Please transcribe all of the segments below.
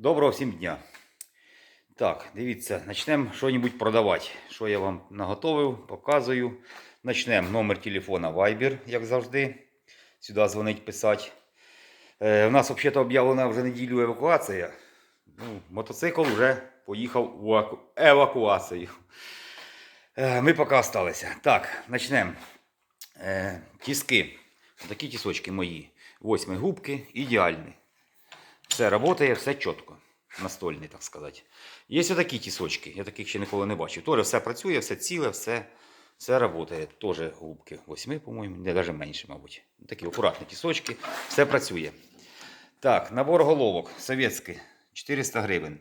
Доброго всім дня. Так, дивіться, почнемо щось продавати. Що я вам наготовив, показую. Почнемо номер телефона Viber, як завжди. Сюди дзвонить писати. Е, у нас взагалі об'явлена вже неділю евакуація. Ну, мотоцикл вже поїхав у евакуацію. Е, ми поки залишилися. Так, почнемо. Е, тіски. Такі тісочки мої. Восьми губки, ідеальні. Все працює, все чітко. Настольний, так сказати. Є отакі тісочки, я таких ще ніколи не бачив. Теж все працює, все ціле, все, все працює. Теж губки. Восьми, по-моєму, не навіть менше, мабуть. Такі акуратні тісочки, все працює. Так, набор головок совєтський, 400 гривень.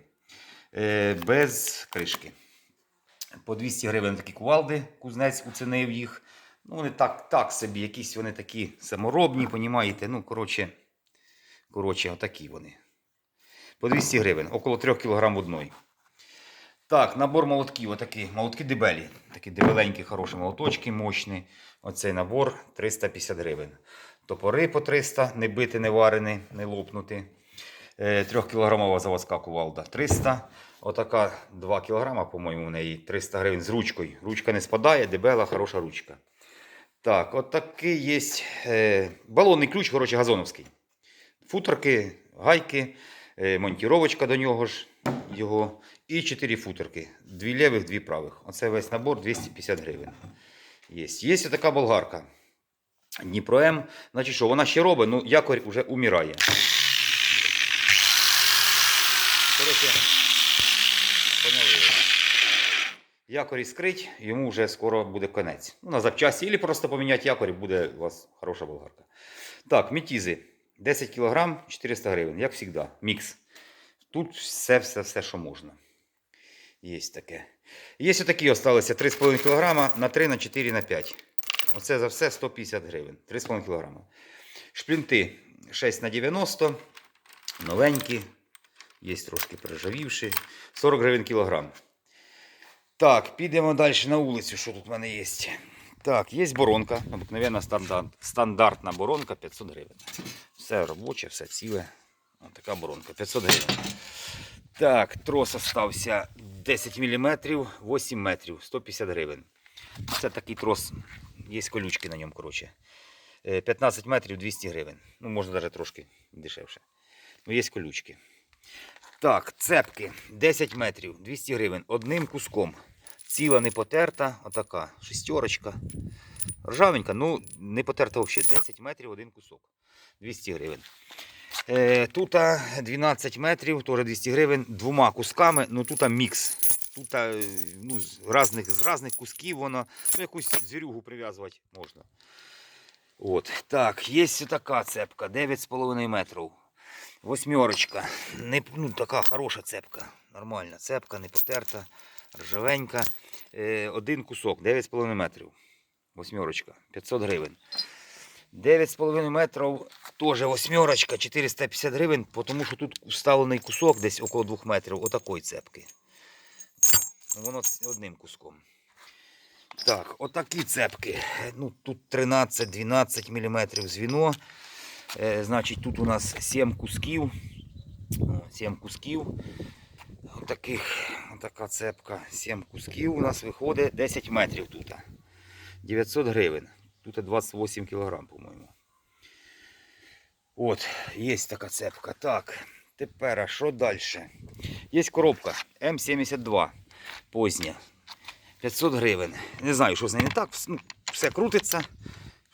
Е, без кришки. По 200 гривень такі кувалди, кузнець оцінив їх. Ну, вони так, так собі, якісь вони такі саморобні, понімаєте? Ну, коротше, коротше, отакі вони. По 200 гривень, около 3 кг одної. Так, набор молотків, отакі, молотки дебелі. Такі дебеленькі, хороші молоточки, мощні. Оцей набор 350 гривень. Топори по 300, не бити, не варені, не лопнути. 3-кілограмова заводська кувалда 300. Отака 2 кг, по-моєму, в неї 300 гривень з ручкою. Ручка не спадає, дебела, хороша ручка. Так, от є е, балонний ключ, коротше, газоновський. Футерки, гайки, е, монтіровочка до нього ж його. І 4 футерки. Дві лівих, дві правих. Оце весь набор 250 гривень. Є. Є така болгарка. Дніпро М. Значить, що вона ще робить, ну якорь вже умирає. Коротше, поняли. Якорь іскрить, йому вже скоро буде конець. Ну, на запчасті, або просто поміняти якорь, буде у вас хороша болгарка. Так, мітізи. 10 кг 400 гривень, як завжди. Мікс. Тут все, все, все, що можна. Є таке. Є отакі залишилися 3,5 кг на 3, на 4, на 5. Оце за все 150 гривень. 3,5 кг. Шплінти 6 на 90. Новенькі. Є трошки прижавівші. 40 гривень кілограм. Так, підемо далі на вулицю. Що тут в мене є? Так, є боронка. Обикновенна стандарт, стандартна боронка 500 гривень. Все робоче, все ціле. Ось така боронка 500 гривень. Так, трос остався 10 мм, 8 метрів, 150 гривень. Це такий трос, є колючки на ньому, коротше. Е, 15 метрів 200 гривень. Ну, можна навіть трошки дешевше. Ну, є колючки. Так, цепки 10 метрів, 200 гривень. Одним куском. Ціла не потерта, отака шестерочка. Ржавенька, ну не потерта взагалі. 10 метрів один кусок. 200 гривень. Е, тут 12 метрів, теж 200 гривень, двома кусками, ну тут мікс. Тут ну, з різних, з різних кусків воно, ну якусь звірюгу прив'язувати можна. От, так, є така цепка, 9,5 метрів. Восьмерочка. Не, ну, така хороша цепка. Нормальна цепка, не потерта, ржавенька. Е, один кусок, 9,5 метрів. Восьмерочка, 500 гривень. 9,5 метрів, теж восьмерочка, 450 гривень, тому що тут вставлений кусок десь около 2 метрів отакої цепки. Ну, Воно одним куском. Так, отакі цепки. Ну, тут 13-12 мм звіно. Е, значить, тут у нас 7 кусків. 7 кусків. Отаких, отака цепка. 7 кусків у нас виходить 10 метрів тут. 900 гривень. Тут 28 кг, по-моєму. От, є така цепка. Так, тепер, що далі? Є коробка М72 позня. 500 гривень. Не знаю, що з нею не так. Ну, все крутиться.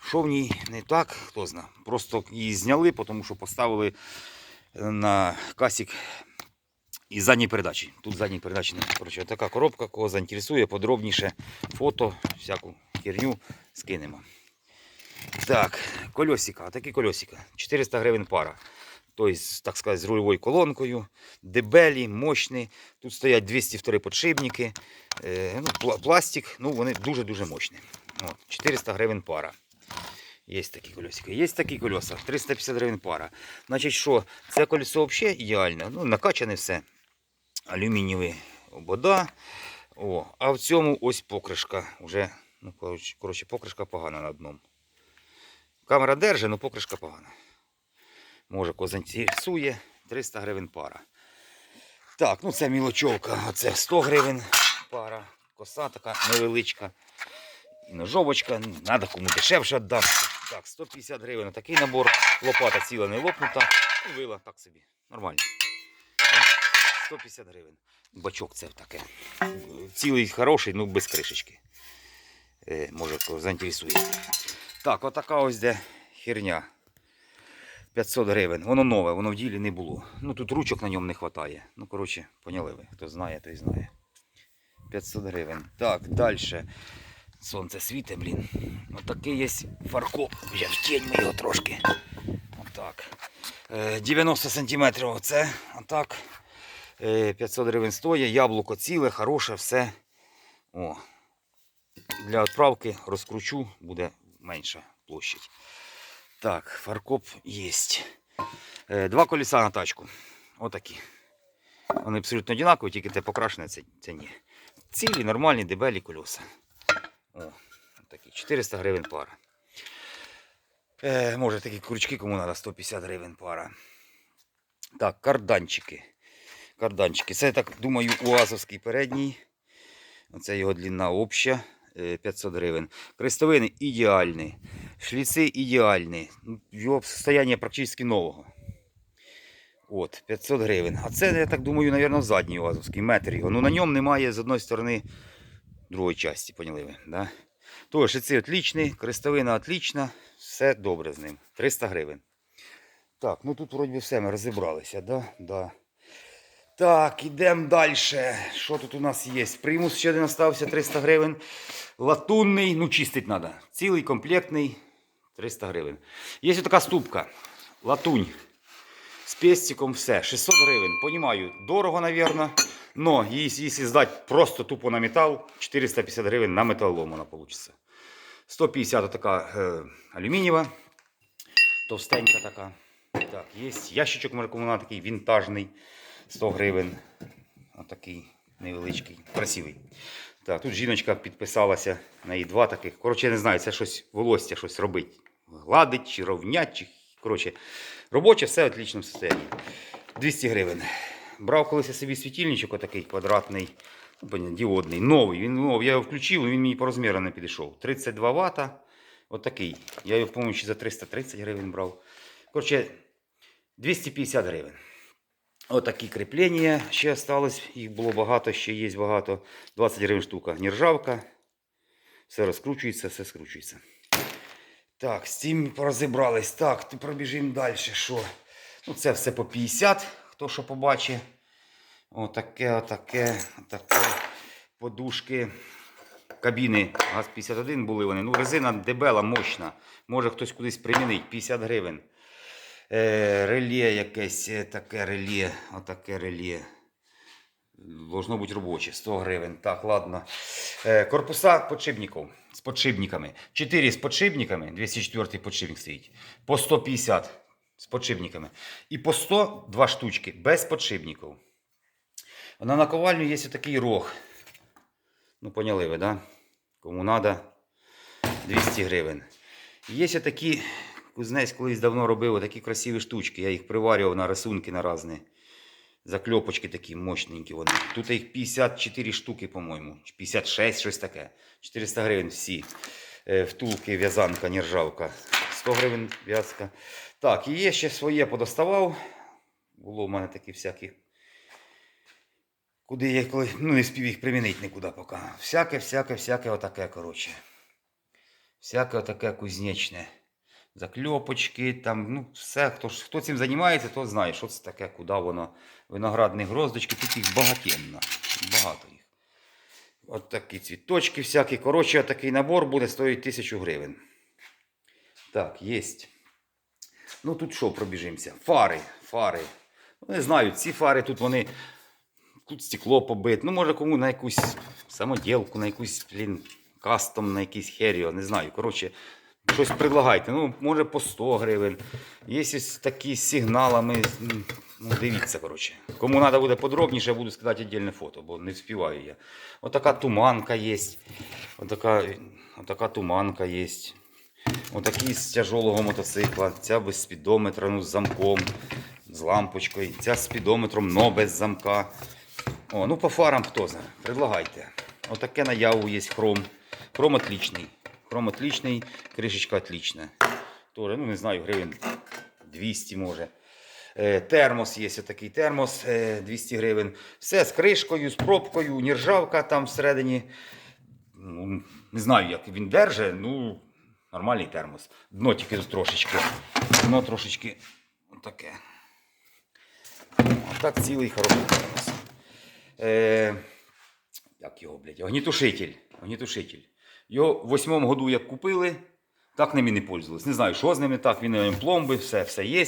Що в ній не так, хто знає. Просто її зняли, тому що поставили на касік із задньої передачі. Тут задньої передачі немає. Така коробка, кого заінтересує, подробніше фото, всяку херню скинемо. Так, кольосика, такі кольосика. 400 гривень пара. Тобто, так сказати, з рульовою колонкою, дебелі, мощні. Тут стоять 202 подшипники. Е, ну, пластик, ну вони дуже-дуже мощні. От, 400 гривень пара. Є такі колесики. Є такі колеса, 350 гривень пара. Значить, що це колесо взагалі ідеальне, ну, накачане все. Алюмінієві обода. О, а в цьому ось покришка. Уже, ну, коротше- покришка погана на дном. Камера держить, але покришка погана. Може, кого заінтересує, 300 гривень пара. Так, ну це мілочовка. Оце 100 гривень пара. Коса така невеличка. І ножовочка. Ну, Надо кому дешевше віддам. Так, 150 гривень. Такий набор. Лопата ціла не лопнута. Вила так собі. Нормально. О, 150 гривень. Бачок це таке. Цілий хороший, ну без кришечки. Е, може, кого заінтересує. Так, отака ось де херня. 500 гривень. Воно нове, воно в ділі не було. Ну тут ручок на ньому не вистачає. Ну, коротше, поняли ви. Хто знає, той знає. 500 гривень. Так, далі. Сонце світе, блін. Отакий є фаркоп. Я в тінь ми його трошки. Отак. Е, 90 сантиметрів оце. Отак. Е, 500 гривень стоїть. Яблуко ціле, хороше, все. О. Для відправки розкручу, буде менша площадь. Так, фаркоп є. Е, Два колеса на тачку. Отакі. Вони абсолютно однакові, тільки те покрашене, це, це ні. Цілі, нормальні, дебелі колеса. О, такі 400 гривень пара. Е, може такі крючки, кому треба 150 гривень пара. Так, карданчики. Карданчики. Це, я так думаю, УАЗовський передній. Оце його длина обща. е, 500 гривень. Крестовини ідеальні. Шліци ідеальні. Ну, Його состояние практично нового. От, 500 гривень. А це, я так думаю, мабуть, задній УАЗовський метр його. Ну на ньому немає з одної сторони другої часті, поняли ви. Да? Тож, шліци отлічні, крестовина отлічна, все добре з ним. 300 гривень. Так, ну тут вроді все ми розібралися, да? Да. Так, ідемо далі. Що тут у нас є? Примус ще один остався 300 гривень. Латунний, ну чистить треба. Цілий комплектний 300 гривень. Є така ступка. Латунь. З пестиком все. 600 гривень. Понімаю, дорого, напевно. Но якщо здати просто тупо на метал, 450 гривень на металолом вона вийде. 150 така е, алюмінієва. Товстенька така. Так, є ящичок, може такий вінтажний. 100 гривень. Отакий невеличкий, красивий. Так, тут жіночка підписалася на її два таких. Коротше, я не знаю, це щось волосся щось робить. Гладить чи ровнять, чи. Коротше, робоче, все в отличному стані. 200 гривень. Брав колись собі світильничок отакий квадратний, ну, діодний, новий. Він новий. Я його включив, він мені по розміру не підійшов. 32 Вт. Отакий. Я його, по-моєму, за 330 гривень брав. Коротше, 250 гривень. Отакі кріплення ще осталось. Їх було багато, ще є багато. 20 гривень штука. Нержавка. Все розкручується, все скручується. Так, з цим розібрались. Так, ти пробіжимо далі. Що? Ну, це все по 50, хто що побачить. Отаке, отаке, отаке. Подушки. Кабіни ГАЗ-51 були вони. Ну, резина дебела, мощна. Може хтось кудись примінить. 50 гривень. Е, реле якесь е, таке реле, отаке реле. Должно бути робоче, 100 гривень. Так, ладно. Е, корпуса подшипників з подшипниками. 4 з подшипниками, 204 подшипник стоїть. По 150 з подшипниками. І по 100 два штучки без подшипників. На наковальню є такий рог. Ну, поняли ви, да? Кому треба, 200 гривень. Є такі Кузнець колись давно робив такі красиві штучки. Я їх приварював на рисунки на різні. Закльопочки такі мощненькі вони. Тут їх 54 штуки, по-моєму. 56, щось таке. 400 гривень всі. Е, Втулки, в'язанка, нержавка. 100 гривень в'язка. Так, і є ще своє подоставав. Було в мене такі всякі. Куди я коли ну, не спів їх примінити нікуди поки. Всяке, всяке, всяке отаке, коротше. Всяке отаке кузнечне закльопочки, там, ну, все, хто, хто цим займається, то знає, що це таке, куди воно. Виноградні гроздочки, тут їх багатенно. Багато їх. От такі цвіточки всякі. Коротше, такий набор буде стоїти 1000 гривень. Так, є. Ну тут що пробіжимося? Фари, фари. Ну, не знаю, ці фари тут вони. Тут стекло побите. Ну, може, кому на якусь самоділку, на якусь, блін, кастом, на якийсь херіо, не знаю. Коротше, щось предлагайте. Ну, може по 100 гривень. Є такі з сигналами. Ну, дивіться, коротше. Кому треба буде подробніше, я буду скидати віддільне фото, бо не вспіваю я. Отака туманка є. Отака, отака туманка є. Отакі з тяжелого мотоцикла. Ця без спідометра, ну, з замком. з лампочкою, ця з спідометром, но без замка. О, ну по фарам хто знає, предлагайте. Отаке наяву є хром. Хром отличний. Хром отличний, кришечка отлична. Тоже, ну не знаю, гривень 200 може. Е, Термос є отакий термос е, 200 гривень. Все з кришкою, з пробкою, нержавка там всередині. Ну, не знаю, як він держить, ну, нормальний термос. Дно тільки трошечки. Дно трошечки таке. А так цілий хороший термос. Е, як його, блядь? Огнітушитель. Огнітушитель. Його в восьмому году як купили, так ними не пользувались. Не знаю, що з ними так, він е, пломби, все, все є.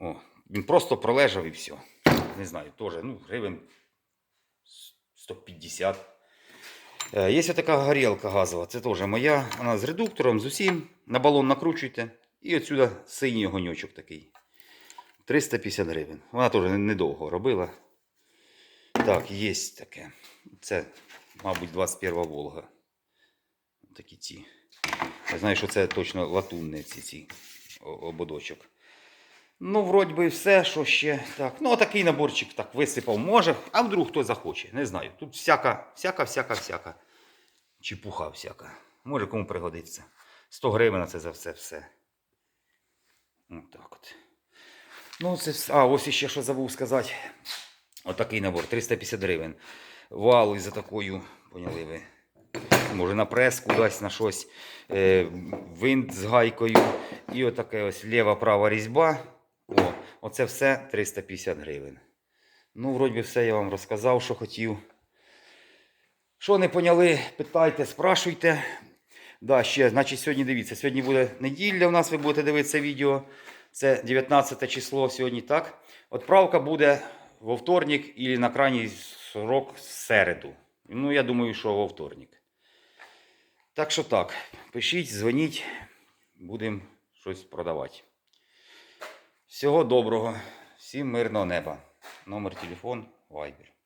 О, він просто пролежав і все. Не знаю, теж, ну, гривень 150. Е, Є така горілка газова, це теж моя. Вона з редуктором, з усім. На балон накручуйте. І отсюди синій огоньочок такий. 350 гривень. Вона теж недовго робила. Так, є таке. Це, мабуть, 21 Волга. Такі ці. Я знаю, що це точно латунні ці, ці ободочок. Ну, вроді би, все, що ще. Так. Ну, такий наборчик так висипав, може, а вдруг хто захоче. Не знаю. Тут всяка, всяка, всяка, всяка. Чепуха всяка. Може кому пригодиться. 100 гривень це за все все. Отак от. Ну, це. А, ось ще що забув сказати. Отакий набор, 350 гривень. Вал із такою, поняли ви. Може на прес кудись на щось. Е, винт з гайкою. І отаке ось ліва-права різьба. О, оце все 350 гривень. Ну, вроді все я вам розказав, що хотів. Що не поняли, питайте, спрашуйте. Да, ще, значить, сьогодні дивіться, сьогодні буде неділя, у нас ви будете дивитися відео. Це 19 число сьогодні, так? Отправка буде во вторник і на крайній срок в середу. Ну, я думаю, що во вторник. Так що так, пишіть, дзвоніть, будемо щось продавати. Всього доброго, всім мирного неба. Номер телефон, Viber.